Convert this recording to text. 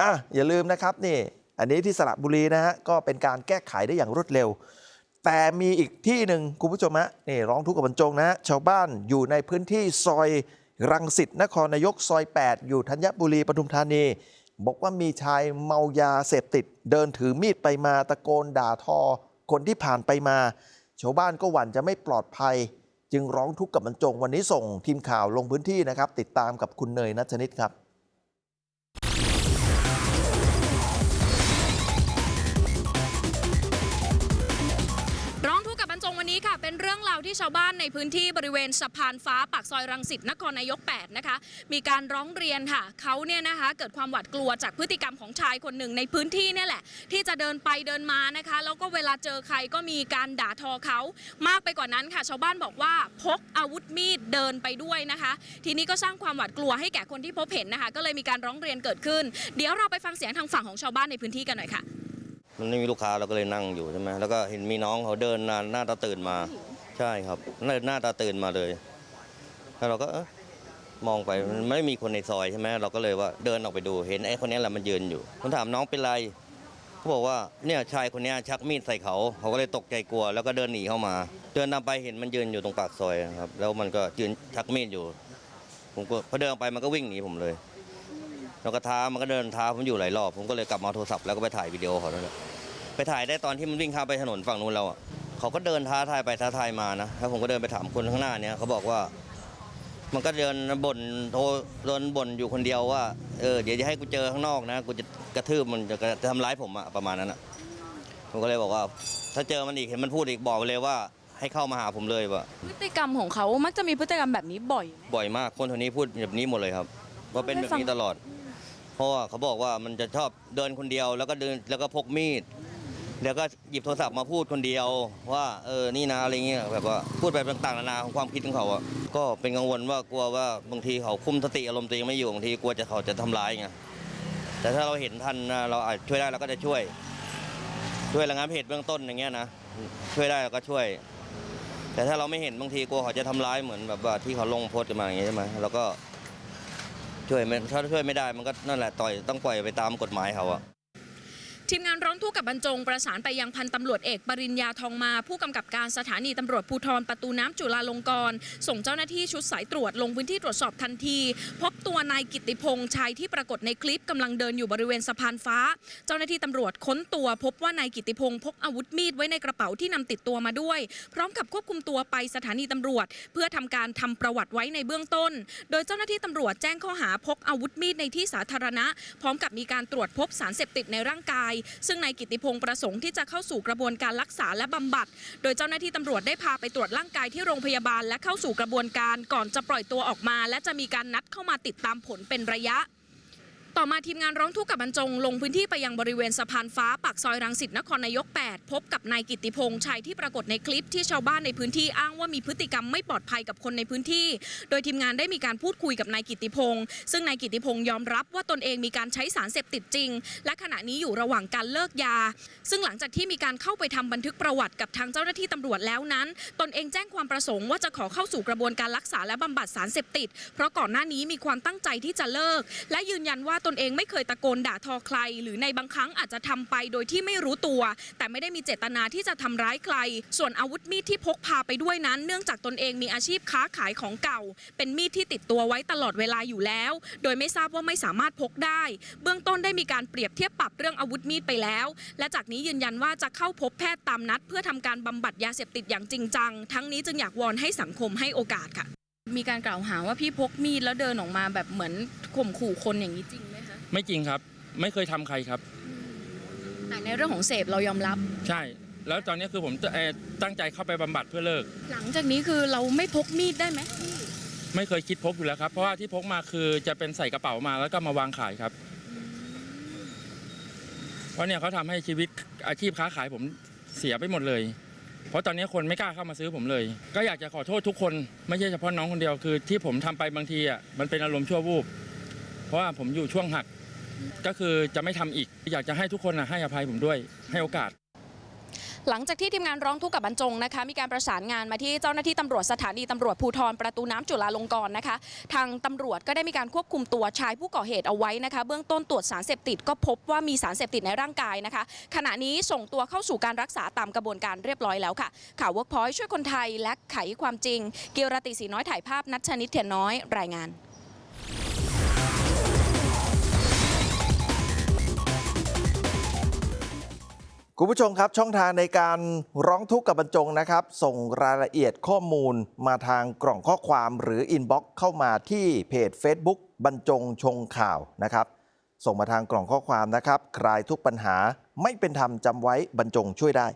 อะอย่าลืมนะครับนี่อันนี้ที่สระบุรีนะฮะก็เป็นการแก้ไขได้อย่างรวดเร็ว แต่มีอีกที่หนึ่งคุณผู้ชมฮะนี่ร้องทุกข์กับบรรจงนะฮะชาวบ้านอยู่ในพื้นที่ซอยรังสิตนครนายกซอย 8 อยู่ธัญบุรีปทุมธานี บอกว่ามีชายเมายาเสพติด เดินถือมีดไปมาตะโกนด่าทอ คนที่ผ่านไปมา ชาวบ้านก็หวั่นจะไม่ปลอดภัย จึงร้องทุกข์กับบรรจงวันนี้ส่งทีมข่าวลงพื้นที่นะครับ ติดตามกับคุณเนยนัชนิดครับ ที่ชาวบ้านในพื้นที่บริเวณสะพานฟ้าปากซอยรังสิตนครนายก 8 นะคะ มีการร้องเรียนค่ะเขาเนี่ยนะคะเกิดความหวาดกลัวจากพฤติกรรมของชายคนหนึ่งในพื้นที่เนี่ยแหละ ที่จะเดินไปเดินมานะคะ แล้วก็เวลาเจอใครก็มีการด่าทอเขา มากไปกว่านั้นค่ะ ชาวบ้านบอกว่าพกอาวุธมีดเดินไปด้วยนะคะ ทีนี้ก็สร้างความหวาดกลัวให้แก่คนที่พบเห็นนะคะ ก็เลยมีการร้องเรียนเกิดขึ้น เดี๋ยวเราไปฟังเสียงทางฝั่งของชาวบ้านในพื้นที่กันหน่อยค่ะมันไม่มีลูกค้าเราก็เลยนั่งอยู่ใช่ไหมแล้วก็เห็นมีน้องเขาเดินหน้าหน้าตาตื่นมา ใช่ครับหน้าตาตื่นมาเลยแล้วเราก็เอ๊ะมองไปมันไม่มีคนในซอยใช่ไหมเราก็เลยว่าเดินออกไปดูเห็นไอ้คนนี้แหละมันยืนอยู่ผมถามน้องเป็นไรเขาบอกว่าเนี่ยชายคนนี้ชักมีดใส่เขาเขาก็เลยตกใจกลัว แล้วก็เดินหนีเข้ามา เดินตาไปเห็นมันยืนอยู่ตรงปากซอยครับ แล้วมันก็ยืนชักมีดอยู่ ผมก็พอเดินไปมันก็วิ่งหนีผมเลยแล้วก็ท้ามันก็เดินท้าผมอยู่หลายรอบผมก็เลยกลับมาโทรศัพท์แล้วก็ไปถ่ายวิดีโอเขาแหละไปถ่ายได้ตอนที่มันวิ่งข้ามไปถนนฝั่งนู้นเราอะ เขาก็เดินท้าทายไปท้าทายมานะแล้วผมก็เดินไปถามคนข้างหน้าเนี่ยเขาบอกว่า มันก็เดินบ่นโทรเดินบ่นอยู่คนเดียวว่าเออเดี๋ยวจะให้กูเจอข้างนอกนะกูจะกระทืบมันจะจะทำร้ายผมอะประมาณนั้นอะผมก็เลยบอกว่า ถ้าเจอมันอีกเห็นมันพูดอีกบอกไปเลยว่า ให้เข้ามาหาผมเลยว่าพฤติกรรมของเขามักจะมีพฤติกรรมแบบนี้บ่อยไหม บ่อยมากคนคนนี้พูดแบบนี้หมดเลยครับว่าเป็นแบบนี้ตลอด เพราะว่าเขาบอกว่ามันจะชอบเดินคนเดียวแล้วก็เดินแล้วก็พกมีด แล้วก็หยิบโทรศัพท์มาพูดคนเดียว ว่าเออนี่นะอะไรเงี้ยแบบว่าพูดแบบต่างๆนานาของความคิดของเขาอะก็เป็นกังวลว่ากลัวว่าบางทีเขาคุมสติอารมณ์ตัวเองไม่อยู่บางทีกลัวจะเขาจะทำร้ายไงแต่ถ้าเราเห็นทันนเราอาจช่วยได้เราก็จะช่วย ช่วยระงับเหตุเบื้องต้นอย่างเงี้ยนะช่วยได้เราก็ช่วย แต่ถ้าเราไม่เห็นบางทีกลัวเขาจะทำร้ายเหมือนแบบว่าที่เขาลงโพสต์มาอย่างเงี้ยใช่ไหมเราก็ช่วยไม่ถ้าช่วยไม่ได้มันก็นั่นแหละต่อยต้องปล่อยไปตามกฎหมายเขาอะ ทีมงานร้องทุกข์กับบรรจงประสานไปยังพันตำรวจเอกปริญญาทองมา ผู้กำกับการสถานีตำรวจภูธรประตูน้ำจุฬาลงกรณ์ส่งเจ้าหน้าที่ชุดสายตรวจลงพื้นที่ตรวจสอบทันที พบตัวนายกิติพงษ์ชายที่ปรากฏในคลิปกำลังเดินอยู่บริเวณสะพานฟ้า เจ้าหน้าที่ตำรวจค้นตัว พบว่านายกิตติพงษ์พกอาวุธมีดไว้ในกระเป๋าที่นำติดตัวมาด้วย พร้อมกับควบคุมตัวไปสถานีตำรวจ เพื่อทำการทำประวัติไว้ในเบื้องต้น โดยเจ้าหน้าที่ตำรวจแจ้งข้อหาพกอาวุธมีดในที่สาธารณะ พร้อมกับมีการตรวจพบสารเสพติดในร่างกายซึ่งนายกิติพงศ์ประสงค์ที่จะเข้าสู่กระบวนการรักษาและบำบัด โดยเจ้าหน้าที่ตำรวจได้พาไปตรวจร่างกายที่โรงพยาบาลและเข้าสู่กระบวนการก่อนจะปล่อยตัวออกมา และจะมีการนัดเข้ามาติดตามผลเป็นระยะ ต่อมาทีมงานร้องทุกข์กับบรรจง ลงพื้นที่ไปยังบริเวณสะพานฟ้าปากซอยรังสิตนครนายก 8 พบกับนายกิติพงษ์ชายที่ปรากฏในคลิปที่ชาวบ้านในพื้นที่อ้างว่ามีพฤติกรรมไม่ปลอดภัยกับคนในพื้นที่ โดยทีมงานได้มีการพูดคุยกับนายกิติพงษ์ซึ่งนายกิติพงษ์ยอมรับว่าตนเองมีการใช้สารเสพติดจริง และขณะนี้อยู่ระหว่างการเลิกยา ซึ่งหลังจากที่มีการเข้าไปทำบันทึกประวัติกับทางเจ้าหน้าที่ตำรวจแล้วนั้น ตนเองแจ้งความประสงค์ว่าจะขอเข้าสู่กระบวนการรักษาและบำบัดสารเสพติด เพราะก่อนหน้านี้มีความตั้งใจที่จะเลิก และยืนยันว่าตนเองไม่เคยตะโกนด่าทอใคร หรือในบางครั้งอาจจะทำไปโดยที่ไม่รู้ตัว แต่ไม่ได้มีเจตนาที่จะทำร้ายใคร ส่วนอาวุธมีดที่พกพาไปด้วยนั้น เนื่องจากตนเองมีอาชีพค้าขายของเก่า เป็นมีดที่ติดตัวไว้ตลอดเวลาอยู่แล้ว โดยไม่ทราบว่าไม่สามารถพกได้ เบื้องต้นได้มีการเปรียบเทียบปรับเรื่องอาวุธมีดไปแล้ว และจากนี้ยืนยันว่าจะเข้าพบแพทย์ตามนัด เพื่อทำการบำบัดยาเสพติดอย่างจริงจัง ทั้งนี้จึงอยากวอนให้สังคมให้โอกาสค่ะมีการกล่าวหาว่าพี่พกมีดแล้วเดินออกมาแบบเหมือนข่มขู่คนอย่างนี้จริง ไหมคะไม่จริงครับ ไม่เคยทำใครครับแต่ในเรื่องของเสพเรายอมรับ ใช่ แล้วตอนนี้คือผมเอ่อตั้งใจเข้าไปบำบัดเพื่อเลิก หลังจากนี้คือเราไม่พกมีดได้ไหมไม่เคยคิดพกอยู่แล้วครับ เพราะว่าที่พกมาคือจะเป็นใส่กระเป๋ามาแล้วก็มาวางขายครับ เพราะเนี่ยเขาทำให้ชีวิตอาชีพค้าขายผมเสียไปหมดเลย เพราะตอนนี้คนไม่กล้าเข้ามาซื้อผมเลย ก็อยากจะขอโทษทุกคน ไม่ใช่เฉพาะน้องคนเดียวคือ ที่ผมทำไปบางทีอะมันเป็นอารมณ์ชั่ววูบ เพราะว่าผมอยู่ช่วงหักก็คือจะไม่ทำอีก อยากจะให้ทุกคนให้อภัยผมด้วยให้โอกาส หลังจากที่ทีมงานร้องทุกข์กับบรรจงนะคะ มีการประสานงานมาที่เจ้าหน้าที่ตำรวจสถานีตำรวจภูธรประตูน้ำจุฬาลงกรณ์นะคะ ทางตำรวจก็ได้มีการควบคุมตัวชายผู้ก่อเหตุเอาไว้นะคะ เบื้องต้นตรวจสารเสพติดก็พบว่ามีสารเสพติดในร่างกายนะคะ ขณะนี้ส่งตัวเข้าสู่การรักษาตามกระบวนการเรียบร้อยแล้วค่ะ ข่าวเวิร์กพอยช่วยคนไทยและไขความจริง เกียรติศรีน้อยถ่ายภาพนัชชนิดเทียนน้อยรายงาน คุณผู้ชมครับช่องทางในการร้องทุกข์กับบรรจงนะครับ ส่งรายละเอียดข้อมูลมาทางกล่องข้อความหรืออินบ็อกซ์เข้ามาที่เพจ Facebook บรรจงชงข่าวนะครับ ส่งมาทางกล่องข้อความนะครับ คลายทุกปัญหาไม่เป็นธรรมจำไว้บรรจงช่วยได้